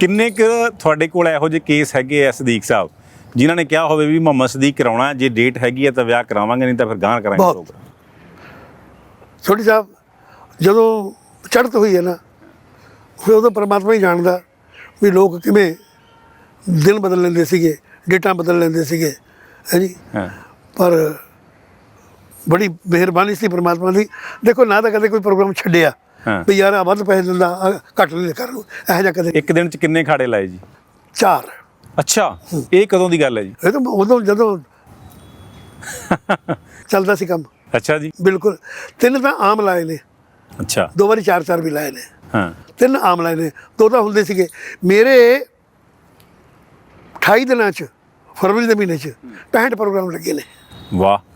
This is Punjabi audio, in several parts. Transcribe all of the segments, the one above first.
ਕਿੰਨੇ ਕੁ ਤੁਹਾਡੇ ਕੋਲ ਇਹੋ ਜਿਹੇ ਕੇਸ ਹੈਗੇ ਆ ਸਦੀਕ ਸਾਹਿਬ ਜਿਨ੍ਹਾਂ ਨੇ ਕਿਹਾ ਹੋਵੇ ਵੀ ਮੁਹੰਮਦ ਸਦੀਕ ਕਰਾਉਣਾ ਜੇ ਡੇਟ ਹੈਗੀ ਹੈ ਤਾਂ ਵਿਆਹ ਕਰਾਵਾਂਗੇ ਨਹੀਂ ਤਾਂ ਫਿਰ ਗਾਂ ਕਰਾਂਗੇ ਬਹੁਤ। ਪ੍ਰੋਗਰਾਮ ਛੋਟੀ ਸਾਹਿਬ ਜਦੋਂ ਚੜ੍ਹਤ ਹੋਈ ਹੈ ਨਾ ਫਿਰ ਉਦੋਂ ਪਰਮਾਤਮਾ ਹੀ ਜਾਣਦਾ ਵੀ ਲੋਕ ਕਿਵੇਂ ਦਿਨ ਬਦਲ ਲੈਂਦੇ ਸੀਗੇ ਡੇਟਾਂ ਬਦਲ ਲੈਂਦੇ ਸੀਗੇ ਹੈ ਜੀ ਹਾਂ ਪਰ ਬੜੀ ਮਿਹਰਬਾਨੀ ਸੀ ਪਰਮਾਤਮਾ ਦੀ ਦੇਖੋ ਨਾ ਤਾਂ ਕਦੇ ਕੋਈ ਪ੍ਰੋਗਰਾਮ ਛੱਡਿਆ। ਵੀ ਯਾਰ ਆਹ ਵੱਧ ਪੈਸੇ ਦਿੰਦਾ ਆਹ ਘੱਟ ਨਹੀਂ ਕਰ ਲੂ ਇਹੋ ਜਿਹਾ ਕਦੇ ਇੱਕ ਦਿਨ ਚ ਕਿੰਨੇ ਖਾੜੇ ਲਾਏ ਜੀ? ਚਾਰ। ਅੱਛਾ ਇਹ ਕਦੋਂ ਦੀ ਗੱਲ ਹੈ ਜੀ? ਇਹ ਤਾਂ ਉਦੋਂ ਜਦੋਂ ਚੱਲਦਾ ਸੀ ਕੰਮ। ਅੱਛਾ ਜੀ। ਬਿਲਕੁਲ। ਤਿੰਨ ਤਾਂ ਆਮ ਲਾਏ ਨੇ। ਅੱਛਾ। ਦੋ ਵਾਰੀ ਚਾਰ ਚਾਰ ਵੀ ਲਾਏ ਨੇ। ਹਾਂ। ਤਿੰਨ ਆਮ ਲਾਏ ਨੇ। ਦੋ ਤਾਂ ਹੁੰਦੇ ਸੀਗੇ। ਮੇਰੇ 28 ਦਿਨਾਂ ਚ ਫਰਵਰੀ ਦੇ ਮਹੀਨੇ ਚ 65 ਪ੍ਰੋਗਰਾਮ ਲੱਗੇ ਨੇ। ਵਾਹ।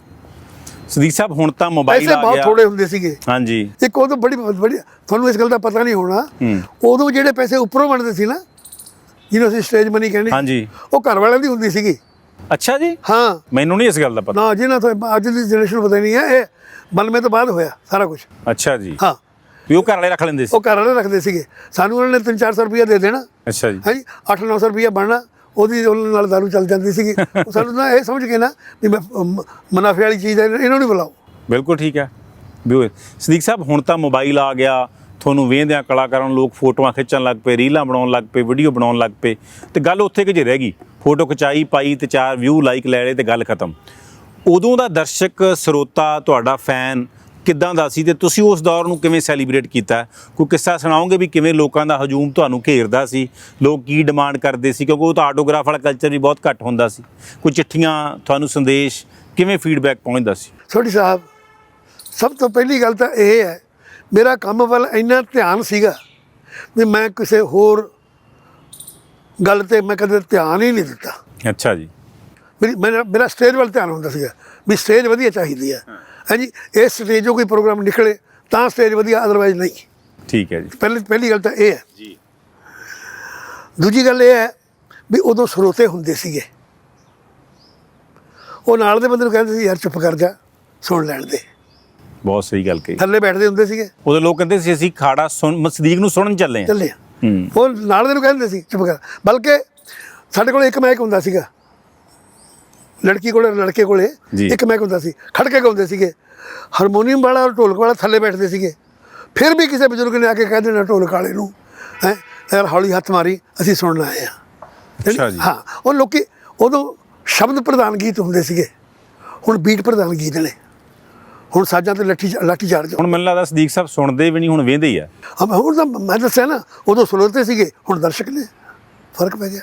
ਸਦੀਕ ਸਾਹਿਬ ਹੁਣ ਤਾਂ ਮੋਬਾਈਲ ਪੈਸੇ ਆ ਬਹੁਤ ਗਿਆ। ਥੋੜੇ ਹੁੰਦੇ ਸੀਗੇ। ਹਾਂਜੀ। ਇੱਕ ਉਦੋਂ ਬੜੀ ਬੜੀ ਤੁਹਾਨੂੰ ਇਸ ਗੱਲ ਦਾ ਪਤਾ ਨਹੀਂ ਹੋਣਾ। ਉਦੋਂ ਜਿਹੜੇ ਪੈਸੇ ਉੱਪਰੋਂ ਬਣਦੇ ਸੀ ਨਾ ਜਿਹਨੂੰ ਅਸੀਂ ਸਟੇਜ ਮਨੀ ਕਹਿੰਦੇ ਹਾਂਜੀ। ਉਹ ਘਰ ਵਾਲਿਆਂ ਦੀ ਹੁੰਦੀ ਸੀਗੀ। ਅੱਛਾ ਜੀ? ਹਾਂ। ਮੈਨੂੰ ਨਹੀਂ ਇਸ ਗੱਲ ਦਾ ਪਤਾ। ਨਾ ਜਿਹਨਾਂ ਤੋਂ ਅੱਜ ਦੀ ਜਨਰੇਸ਼ਨ ਨੂੰ ਪਤਾ ਨਹੀਂ ਹੈ ਇਹ ਬਨਵੇਂ ਤੋਂ ਬਾਅਦ ਹੋਇਆ ਸਾਰਾ ਕੁਝ ਅੱਛਾ ਜੀ। ਹਾਂ। ਵੀ ਉਹ ਘਰ ਵਾਲੇ ਰੱਖ ਲੈਂਦੇ ਸੀ? ਉਹ ਘਰ ਵਾਲੇ ਰੱਖਦੇ ਸੀਗੇ। ਸਾਨੂੰ ਉਹਨਾਂ ਨੇ 3-400 ਰੁਪਇਆ ਦੇ ਦੇਣਾ। ਅੱਛਾ ਜੀ। ਹਾਂਜੀ 8-900 ਰੁਪਇਆ ਬਣਨਾ। ਉਹਦੀ ਉਹਨਾਂ ਨਾਲ ਦਾਰੂ ਚੱਲ ਜਾਂਦੀ ਸੀਗੀ। ਉਹ ਸਾਨੂੰ ਨਾ ਇਹ ਸਮਝ ਕੇ ਨਾ ਵੀ ਮੈਂ ਮੁਨਾਫੇ ਵਾਲੀ ਚੀਜ਼ ਹੈ, ਇਹਨਾਂ ਨੂੰ ਬੁਲਾਓ। ਬਿਲਕੁਲ ਠੀਕ ਹੈ। ਵੀ ਸਦੀਕ ਸਾਹਿਬ, ਹੁਣ ਤਾਂ ਮੋਬਾਈਲ ਆ ਗਿਆ। ਤੁਹਾਨੂੰ ਵੇਂਦਿਆਂ ਕਲਾਕਾਰਾਂ ਨੂੰ ਲੋਕ ਫੋਟੋਆਂ ਖਿੱਚਣ ਲੱਗ ਪਏ, ਰੀਲਾਂ ਬਣਾਉਣ ਲੱਗ ਪਏ ਵੀਡੀਓ ਬਣਾਉਣ ਲੱਗ ਪਏ। ਤੇ ਗੱਲ ਉੱਥੇ ਕਿ ਜੇ ਰਹਿ ਗਈ। ਫੋਟੋ ਖਿਚਾਈ, ਪਾਈ ਤੇ ਚਾਰ ਵਿਊ ਲਾਈਕ ਲੈ ਲਏ ਤੇ ਗੱਲ ਖਤਮ। ਉਦੋਂ ਦਾ ਦਰਸ਼ਕ, ਸਰੋਤਾ, ਤੁਹਾਡਾ ਫੈਨ ਕਿੱਦਾਂ ਦਾ ਸੀ ਤੇ ਤੁਸੀਂ ਉਸ ਦੌਰ ਨੂੰ ਕਿਵੇਂ ਸੈਲੀਬ੍ਰੇਟ ਕੀਤਾ? ਕੋਈ ਕਿੱਸਾ ਸੁਣਾਓਗੇ ਵੀ ਕਿਵੇਂ ਲੋਕਾਂ ਦਾ ਹਜੂਮ ਤੁਹਾਨੂੰ ਘੇਰਦਾ ਸੀ? ਲੋਕ ਕੀ ਡਿਮਾਂਡ ਕਰਦੇ ਸੀ? ਕਿਉਂਕਿ ਉਹ ਤਾਂ ਆਟੋਗ੍ਰਾਫ ਵਾਲਾ ਕਲਚਰ ਵੀ ਬਹੁਤ ਘੱਟ ਹੁੰਦਾ ਸੀ। ਕੋਈ ਚਿੱਠੀਆਂ ਤੁਹਾਨੂੰ ਸੰਦੇਸ਼ ਕਿਵੇਂ ਫੀਡਬੈਕ ਪਹੁੰਚਦਾ ਸੀ? ਛੋਟੀ ਸਾਹਿਬ ਸਭ ਤੋਂ ਪਹਿਲੀ ਗੱਲ ਤਾਂ ਇਹ ਹੈ ਮੇਰਾ ਕੰਮ ਵੱਲ ਇੰਨਾ ਧਿਆਨ ਸੀਗਾ ਵੀ ਮੈਂ ਕਿਸੇ ਹੋਰ ਗੱਲ ਤੇ ਮੈਂ ਕਦੇ ਧਿਆਨ ਹੀ ਨਹੀਂ ਦਿੱਤਾ। ਅੱਛਾ ਜੀ। ਮੇਰੀ ਮੇਰਾ ਸਟੇਜ ਵੱਲ ਧਿਆਨ ਹੁੰਦਾ ਸੀਗਾ ਵੀ ਸਟੇਜ ਵਧੀਆ ਚਾਹੀਦੀ ਹੈ। ਹਾਂਜੀ ਇਸ ਸਟੇਜੋਂ ਕੋਈ ਪ੍ਰੋਗਰਾਮ ਨਿਕਲੇ ਤਾਂ ਸਟੇਜ ਵਧੀਆ ਅਦਰਵਾਈਜ਼ ਨਹੀਂ। ਠੀਕ ਹੈ ਜੀ। ਪਹਿਲੀ ਪਹਿਲੀ ਗੱਲ ਤਾਂ ਇਹ ਹੈ। ਜੀ। ਦੂਜੀ ਗੱਲ ਇਹ ਹੈ ਵੀ ਉਦੋਂ ਸਰੋਤੇ ਹੁੰਦੇ ਸੀਗੇ। ਉਹ ਨਾਲ ਦੇ ਬੰਦੇ ਨੂੰ ਕਹਿੰਦੇ ਸੀ ਯਾਰ ਚੁੱਪ ਕਰ ਜਾ ਸੁਣ ਲੈਣ ਦੇ। ਬਹੁਤ ਸਹੀ ਗੱਲ ਕਹੀ। ਥੱਲੇ ਬੈਠਦੇ ਹੁੰਦੇ ਸੀਗੇ। ਉਦੋਂ ਲੋਕ ਕਹਿੰਦੇ ਸੀ ਅਸੀਂ ਖਾੜਾ ਸੁਣ ਮਸਦੀਕ ਨੂੰ ਸੁਣਨ ਚੱਲੇ ਆ ਚੱਲੇ ਆ। ਉਹ ਨਾਲ ਦੇ ਨੂੰ ਕਹਿੰਦੇ ਸੀ ਚੁੱਪ ਕਰ। ਬਲਕਿ ਸਾਡੇ ਕੋਲ ਇੱਕ ਮਾਈਕ ਹੁੰਦਾ ਸੀਗਾ। ਲੜਕੀ ਕੋਲੇ ਲੜਕੇ ਕੋਲੇ। ਇੱਕ ਮਾਈਕ ਹੁੰਦਾ ਸੀ ਖੜ ਕੇ ਗਾਉਂਦੇ ਸੀਗੇ। ਹਾਰਮੋਨੀਅਮ ਵਾਲਾ ਔਰ ਢੋਲਕ ਵਾਲਾ ਥੱਲੇ ਬੈਠਦੇ ਸੀਗੇ। ਫਿਰ ਵੀ ਕਿਸੇ ਬਜ਼ੁਰਗ ਨੇ ਆ ਕੇ ਕਹਿ ਦੇਣਾ ਢੋਲਕ ਵਾਲੇ ਨੂੰ ਹੈ ਯਾਰ ਹੌਲੀ ਹੱਥ ਮਾਰੀ ਅਸੀਂ ਸੁਣਨ ਆਏ ਆ ਅੱਛਾ ਜੀ। ਹਾਂ ਉਹ ਲੋਕੀ ਉਦੋਂ ਸ਼ਬਦ ਪ੍ਰਧਾਨ ਗੀਤ ਹੁੰਦੇ ਸੀਗੇ। ਹੁਣ ਬੀਟ ਪ੍ਰਧਾਨ ਗੀਤ ਨੇ। ਹੁਣ ਸਾਜਾਂ ਤੇ ਲੱਠੀ ਲਾਠੀ ਚਾਰਜ ਹੁਣ ਮੈਨੂੰ ਲੱਗਦਾ ਸਦੀਕ ਸਾਹਿਬ ਸੁਣਦੇ ਵੀ ਨਹੀਂ ਹੁਣ ਵੇਂਦੇ ਹੀ ਆ। ਹਾਂ ਹੁਣ ਤਾਂ ਮੈਂ ਦੱਸਿਆ ਨਾ ਉਦੋਂ ਸਰੋਤੇ ਸੀਗੇ ਹੁਣ ਦਰਸ਼ਕ ਨੇ। ਫ਼ਰਕ ਪੈ ਗਿਆ।